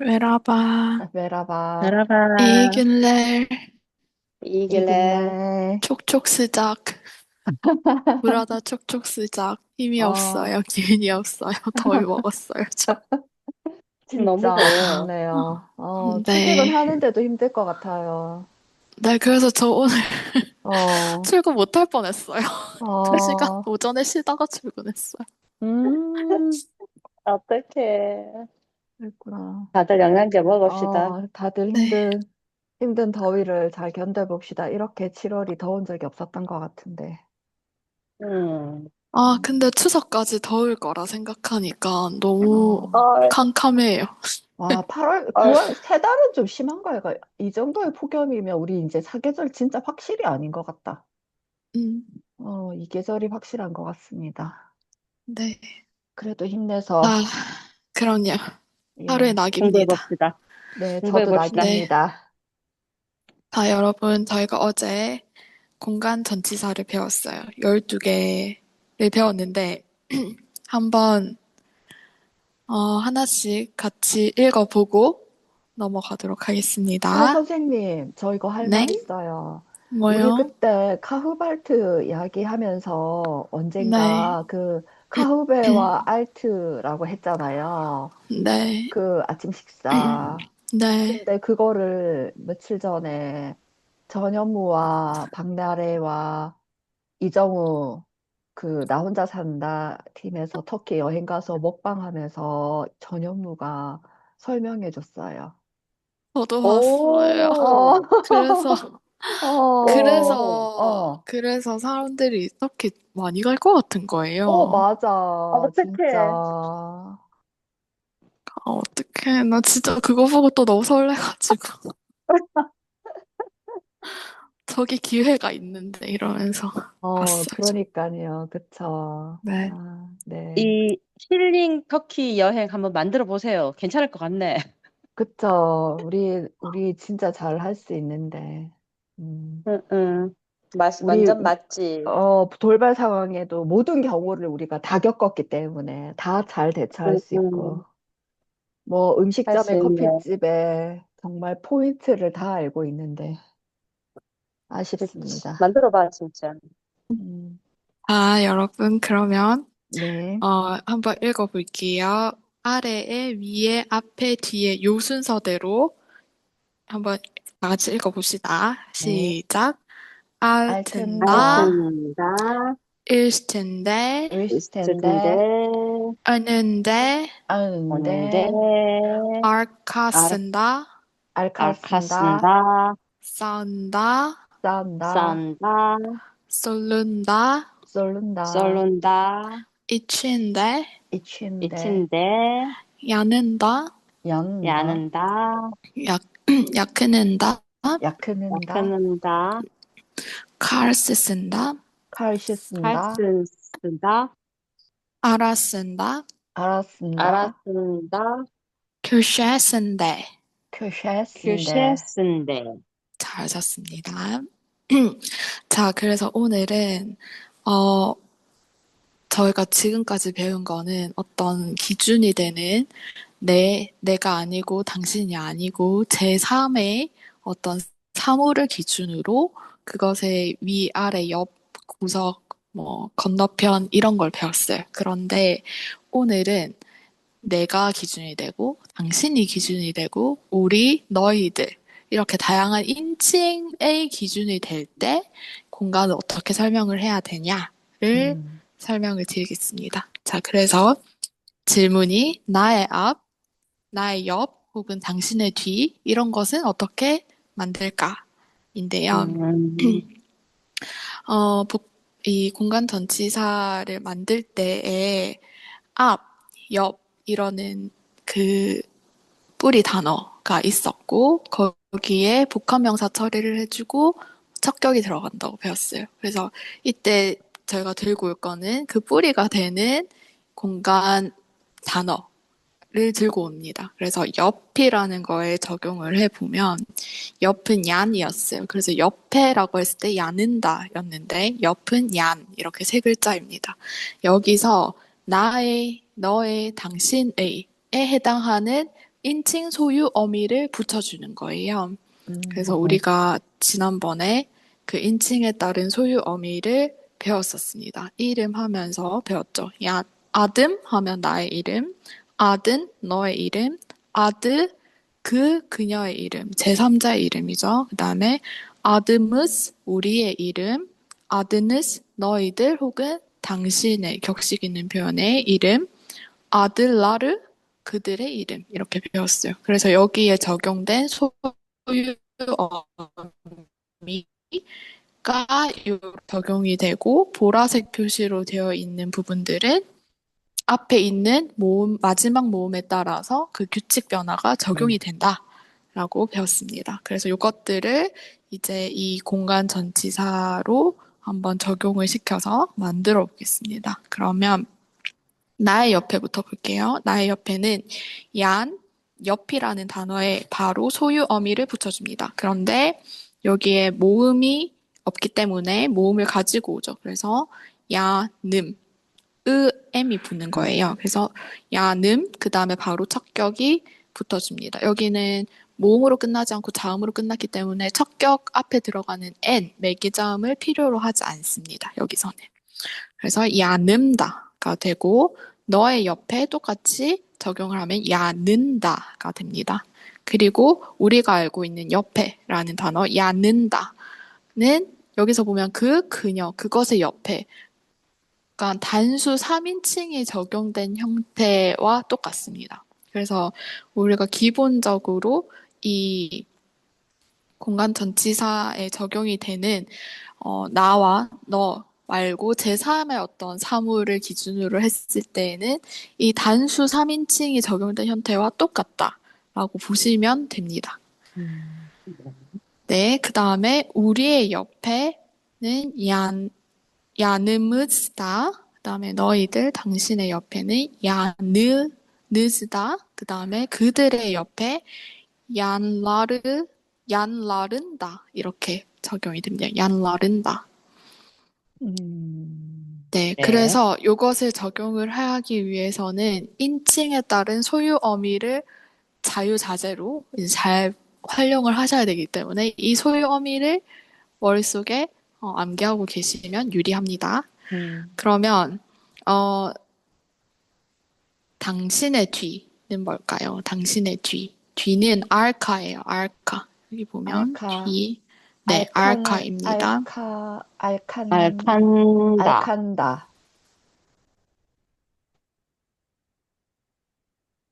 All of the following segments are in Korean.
Merhaba. Merhaba. İyi Merhaba. sıcak. Burada çok çok sıcak. 힘이 어, 없어요. 기운이 없어요. 더위 먹었어요, 저. 너무 진짜. 덥네요. 어, 네. 출퇴근하는데도 힘들 것 같아요. 네, 그래서 저 오늘 어, 출근 못할 뻔했어요. 두 시간 어, 오전에 쉬다가 출근했어요. 음, 어떡해. 그랬구나. 다들 영양제 먹읍시다. 어, 다들 네. 힘든, 힘든 더위를 잘 견뎌봅시다. 이렇게 7월이 더운 적이 없었던 것 같은데. 음. 아, 근데 추석까지 더울 거라 생각하니까 너무 어, 어, 캄캄해요. 와, 8월, 어, 9월, 세 달은 좀 심한가, 이거. 이 정도의 폭염이면 우리 이제 사계절 진짜 확실히 아닌 것 같다. 음, 어, 이 계절이 확실한 것 같습니다. 네. 그래도 힘내서, 아, 그럼요. 하루의 예. 낙입니다. 공부해봅시다. 네, 저도 공부해봅시다. 네. 낙입니다. 자, 여러분, 저희가 어제 공간 전치사를 배웠어요. 12개를 배웠는데, 한번, 어, 하나씩 같이 읽어보고 넘어가도록 아, 하겠습니다. 선생님, 저 이거 할 네? 말 있어요. 우리 뭐요? 그때 카흐발트 이야기하면서 네. 언젠가 그 카흐베와 알트라고 했잖아요. 네. 그 아침 식사. 네. 근데 그거를 며칠 전에 전현무와 박나래와 이정우 그 나 혼자 산다 팀에서 터키 여행 가서 먹방하면서 전현무가 설명해 줬어요. 저도 봤어요. 그래서, 어, 그래서, 어, 그래서 사람들이 이렇게 많이 갈 것 같은 어, 거예요. 맞아. 어떡해. 진짜. 아, 어떡해. 나 진짜 그거 보고 또 너무 설레가지고. 저기 기회가 있는데, 이러면서 어, 봤어요. 저. 그러니까요. 그쵸. 네. 아, 네. 이 힐링 터키 여행 한번 만들어 보세요. 괜찮을 것 같네. 그쵸. 우리, 우리 진짜 잘 할 수 있는데. 음. 응, 응. 맛, 우리, 완전 맛집. 어, 돌발 상황에도 모든 경우를 우리가 다 겪었기 때문에 다 잘 대처할 응, 수 응. 있고, 뭐할 음식점에 수 있네. 커피집에 정말 포인트를 다 알고 있는데 그치. 아쉽습니다. 만들어 봐, 진짜. 음, 자, 여러분, 그러면, 네. 어, 한번 읽어볼게요. 아래에, 위에, 앞에, 뒤에, 요 순서대로 한번 다 같이 읽어봅시다. 네. 시작. 알 텐다, 알텐다, 알텐다, 일텐데, 일스텐데, 있을텐데, 아는데, 오는데, 알, 알카 쓴다, 알카쓴다, 알카쓴다, 싸운다, 싼다, 싼다, 쏠른다, 쏠른다, 썰룬다, 이친데, 이친데, 이친데, 야는다, 야는다, 약, 약크는다, 약크는다, 약하는다, 칼스 쓴다, 칼시 쓴다, 칼쓴 쓴다, 알아 쓴다, 알았쓴다, 알아쓴다, 교쉐 쓴대. 교쉐 규셰 쓴데. 쓴대. 잘 잤습니다. 자, 그래서 오늘은, 어, 저희가 지금까지 배운 거는 어떤 기준이 되는 내, 내가 아니고 당신이 아니고 제3의 어떤 사물을 기준으로 그것의 위, 아래, 옆, 구석, 뭐, 건너편 이런 걸 배웠어요. 그런데 오늘은 내가 기준이 되고 당신이 기준이 되고 우리, 너희들 이렇게 다양한 인칭의 기준이 될 때 공간을 어떻게 설명을 해야 되냐를 음, 설명을 드리겠습니다. 자, 그래서 질문이 나의 앞, 나의 옆, 혹은 당신의 뒤, 이런 것은 어떻게 만들까인데요. 음, 어, 복- 이 공간 전치사를 만들 때에 앞, 옆, 이러는 그 뿌리 단어가 있었고, 거기에 복합명사 처리를 해주고 척격이 들어간다고 배웠어요. 그래서 이때 저희가 들고 올 거는 그 뿌리가 되는 공간 단어 를 들고 옵니다. 그래서 옆이라는 거에 적용을 해보면 옆은 얀이었어요. 그래서 옆에라고 했을 때 야는다 였는데 옆은 얀 이렇게 세 글자입니다. 여기서 나의, 너의, 당신의 에 해당하는 인칭 소유 어미를 붙여주는 거예요. 음, 그래서 우리가 지난번에 그 인칭에 따른 소유 어미를 배웠었습니다. 이름 하면서 배웠죠. 야, 아듬 하면 나의 이름, 아든 너의 이름, 아드 그 그녀의 이름, 제3자의 이름이죠. 그 다음에 아드무스 우리의 이름, 아드느스 너희들 혹은 당신의 격식 있는 표현의 이름, 아들라르 그들의 이름 이렇게 배웠어요. 그래서 여기에 적용된 소유 어미가 적용이 되고 보라색 표시로 되어 있는 부분들은 앞에 있는 모음, 마지막 모음에 따라서 그 규칙 변화가 적용이 음. 된다라고 배웠습니다. 그래서 이것들을 이제 이 공간 전치사로 한번 적용을 시켜서 만들어 보겠습니다. 그러면 나의 옆에부터 볼게요. 나의 옆에는 얀, 옆이라는 단어에 바로 소유 어미를 붙여줍니다. 그런데 여기에 모음이 없기 때문에 모음을 가지고 오죠. 그래서 야늠 음이 붙는 거예요. 그래서 야늠 그 다음에 바로 첫격이 붙어줍니다. 여기는 모음으로 끝나지 않고 자음으로 끝났기 때문에 첫격 앞에 들어가는 n 매기자음을 필요로 하지 않습니다. 여기서는 그래서 야늠다가 되고 너의 옆에 똑같이 적용을 하면 야는다가 됩니다. 그리고 우리가 알고 있는 옆에라는 단어 야는다는 여기서 보면 그 그녀 그것의 옆에 그러니까 단수 3인칭이 적용된 형태와 똑같습니다. 그래서 우리가 기본적으로 이 공간 전치사에 적용이 되는 어, 나와 너 말고 제3의 어떤 사물을 기준으로 했을 때에는 이 단수 3인칭이 적용된 형태와 똑같다라고 보시면 됩니다. 음, 네, 그 다음에 우리의 옆에는 얀, 야느무스다. 그 다음에 너희들, 당신의 옆에는 야느, 느즈다. 그 다음에 그들의 옆에 얀라르, 얀라른다. 이렇게 적용이 됩니다. 얀라른다. 음, 네, 네. 그래서 이것을 적용을 하기 위해서는 인칭에 따른 소유 어미를 자유자재로 잘 활용을 하셔야 되기 때문에 이 소유 어미를 머릿속에 어, 암기하고 계시면 유리합니다. 음, 그러면 어, 당신의 뒤는 뭘까요? 당신의 뒤. 뒤는 알카예요. 알카. 여기 보면 알카. 뒤. 네, 알칸, 알카입니다. 알카, 알칸, 알칸다. 알칸다.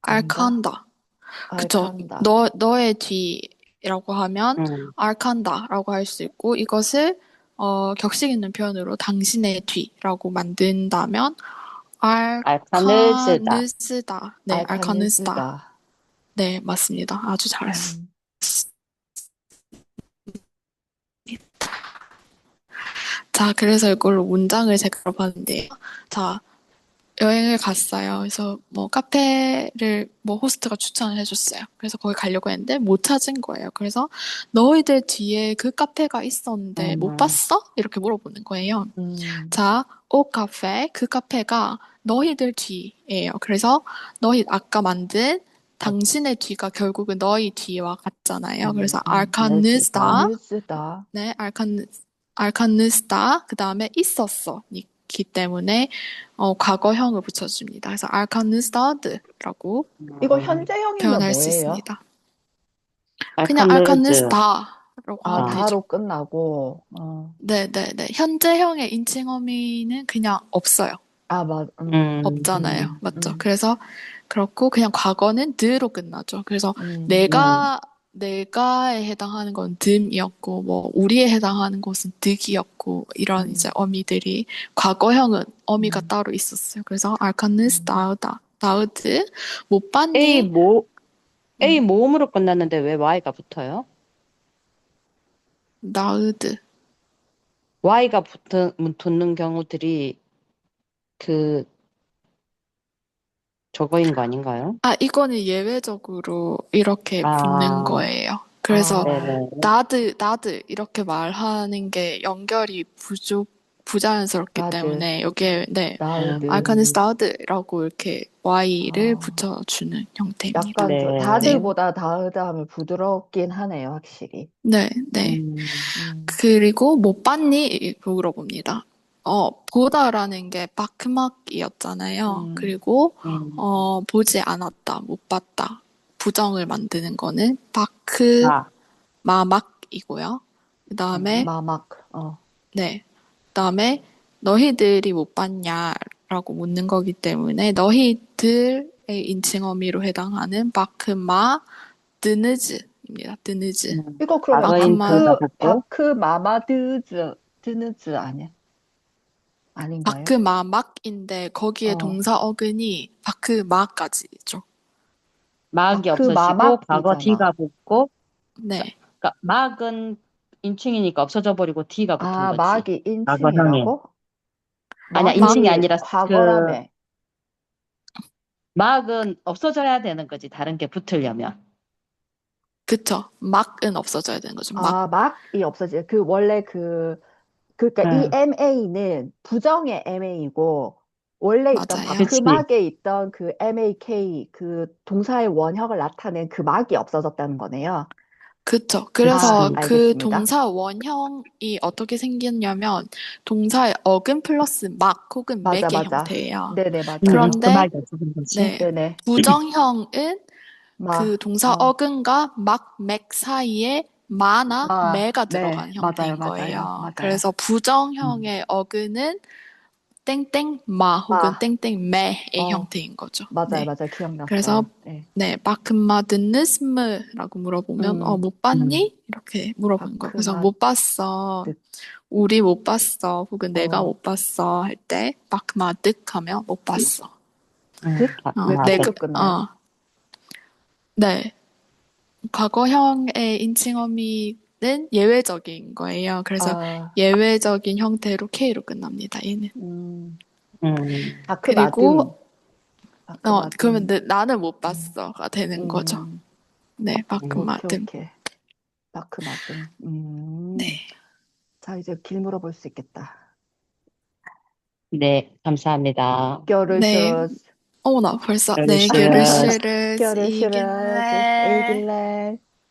알칸다. 그쵸. 알칸다. 너, 너의 뒤라고 하면 음. 알칸다라고 할 수 있고 이것을 어, 격식 있는 표현으로 당신의 뒤라고 만든다면. 알카느스다. 네, 알카느스다. 알카느스다. 네, 맞습니다. 아주 잘했어. 음, 자, 그래서 이걸로 문장을 제가 봤는데요. 자, 여행을 갔어요. 그래서 뭐 카페를 뭐 호스트가 추천을 해줬어요. 그래서 거기 가려고 했는데 못 찾은 거예요. 그래서 너희들 뒤에 그 카페가 있었는데 음. 못 봤어? 이렇게 물어보는 거예요. 음, 자, 오 카페, 그 카페가 너희들 뒤예요. 그래서 너희 아까 만든 당신의 뒤가 결국은 너희 뒤와 같잖아요. 음, 그래서 음, 알카느스다. 느스다. 네, 알칸, 알칸느스다. 그 다음에 있었어. 기 때문에, 어, 과거형을 붙여줍니다. 그래서 알칸느스다드라고 이거 현재형이면 표현할 수 뭐예요? 있습니다. 그냥 알카느즈. 알칸느스다 라고 아, 하면 아. 되죠. 다로 끝나고. 어. 네, 네, 네. 현재형의 인칭 어미는 그냥 없어요. 아, 맞, 음, 음. 없잖아요. 음, 맞죠? 음. 그래서 그렇고 그냥 과거는 드로 끝나죠. 그래서 음, 내가 내가에 해당하는 건 듬이었고 뭐 우리에 해당하는 것은 득이었고 이런 음. 이제 어미들이 과거형은 어미가 음. 따로 있었어요. 그래서 알카느스 다우다 다우드 못 A 봤니? 모 A 음. 모음으로 끝났는데 왜 Y가 붙어요? 나우드 Y가 붙은, 붙는 경우들이 그 저거인 거 아닌가요? 아 이거는 예외적으로 이렇게 아. 붙는 거예요. 그래서 아. 네네. 나드 나드 이렇게 말하는 게 연결이 부족 부자연스럽기 나드. 때문에 여기에 네. 음. I can start라고 이렇게 Y를 아. 붙여주는 형태입니다. 약간 네. 다으드 하면 부드럽긴 하네요, 확실히. 네, 네. 음. 음. 그리고 못 봤니? 물어봅니다. 어, 보다라는 게 바크막이었잖아요. 음. 그리고 음. 어, 보지 않았다, 못 봤다. 부정을 만드는 거는 바크 아, 마막이고요. 그 다음에 마막. 어. 네. 그다음에 너희들이 못 봤냐라고 묻는 거기 때문에 너희들의 인칭 어미로 해당하는 바크마 드느즈입니다. 드느즈. 음. 이거 바크마- 바크. 바크 마마드즈, 드느즈 아니야? 아닌가요? 바크마막인데 거기에 어. 동사 어근이 바크마까지 있죠. 막이 없어지고 마막이잖아. 과거 D가 붙고 네. 그러니까 막은 인칭이니까 없어져 버리고 D가 붙은 아, 거지. 막이. 인칭이라고? 아니야, 막이 인칭이 아니라 그- 과거라며. 막은 없어져야 되는 거지. 다른 게 붙으려면. 그쵸. 막은 없어져야 되는 거죠. 막. 아, 막이 없어지. 그 원래 그 그러니까 네. 이 MA는 부정의 MA이고 원래 있던 맞아요. 그치. 바크막에 있던 그 MAK 그 동사의 원형을 나타낸 그 막이 없어졌다는 거네요. 그쵸. 그래서 아, 그 알겠습니다. 동사 원형이 어떻게 생겼냐면 동사의 어근 플러스 막 혹은 맞아, 맥의 맞아. 형태예요. 네네 맞아요. 음, 그런데- 그 말이 없어진 거지. 네. 네네. 부정형은 막 그 동사 어. 어근과 막, 맥 사이에 마나 아, 매가 네. 들어간 맞아요, 형태인 맞아요, 거예요. 맞아요. 그래서 부정형의 어근은 땡땡 마 혹은 마. 땡땡 매의 어. 형태인 거죠. 맞아요, 네. 맞아요. 기억났어요. 그래서 네. 네, 바크마드느스무라고 물어보면 음. 어, 못 봤니? 이렇게 물어보는 거예요. 그래서 못 봤어. 드. 우리 못 봤어. 혹은 내가 어. 못 봤어 할때 바크마드 하면 못 봤어. 음, 그- 아, 어, 왜 아, 내가 득 끝나요? 어. 네. 과거형의 인칭어미는 예외적인 거예요. 그래서 아, 예외적인 형태로 K로 끝납니다. 얘는. 음, 음. 바크마든. 어, 바크마든. 그러면 내- 나는 못 봤어가 되는 거죠. 음, 네, 오케이, 바크마든. 오케이. 바크마든. 음. 네. 자, 이제 길 물어볼 수 있겠다. 네, 감사합니다. 네. 겨르슈러스, 어머나, 벌써 겨를 네, 시러즈. 겨르시르스 겨